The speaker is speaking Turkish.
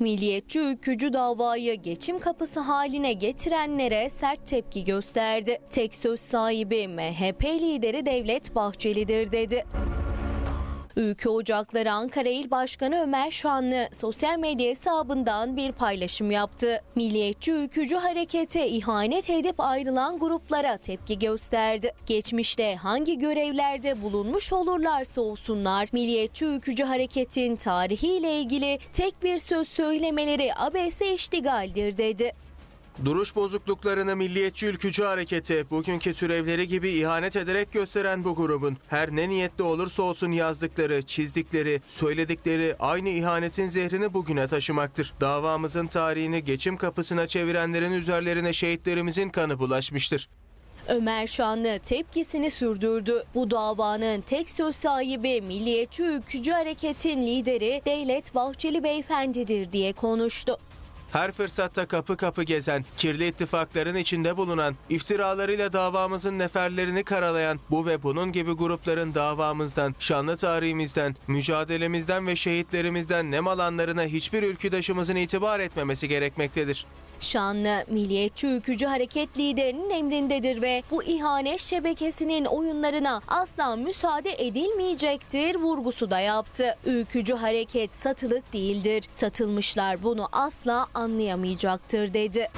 Milliyetçi ülkücü davayı geçim kapısı haline getirenlere sert tepki gösterdi. Tek söz sahibi MHP lideri Devlet Bahçeli'dir dedi. Ülke Ocakları Ankara İl Başkanı Ömer Şanlı sosyal medya hesabından bir paylaşım yaptı. Milliyetçi Ülkücü Harekete ihanet edip ayrılan gruplara tepki gösterdi. Geçmişte hangi görevlerde bulunmuş olurlarsa olsunlar Milliyetçi Ülkücü Hareket'in tarihiyle ilgili tek bir söz söylemeleri abese iştigaldir dedi. Duruş bozukluklarını milliyetçi ülkücü harekete, bugünkü türevleri gibi ihanet ederek gösteren bu grubun her ne niyetli olursa olsun yazdıkları, çizdikleri, söyledikleri aynı ihanetin zehrini bugüne taşımaktır. Davamızın tarihini geçim kapısına çevirenlerin üzerlerine şehitlerimizin kanı bulaşmıştır. Ömer Şanlı tepkisini sürdürdü. Bu davanın tek söz sahibi Milliyetçi Ülkücü Hareket'in lideri Devlet Bahçeli Beyefendidir diye konuştu. Her fırsatta kapı kapı gezen, kirli ittifakların içinde bulunan, iftiralarıyla davamızın neferlerini karalayan bu ve bunun gibi grupların davamızdan, şanlı tarihimizden, mücadelemizden ve şehitlerimizden nem alanlarına hiçbir ülküdaşımızın itibar etmemesi gerekmektedir. Şanlı Milliyetçi Ülkücü Hareket liderinin emrindedir ve bu ihanet şebekesinin oyunlarına asla müsaade edilmeyecektir vurgusu da yaptı. Ülkücü hareket satılık değildir. Satılmışlar bunu asla anlayamayacaktır dedi.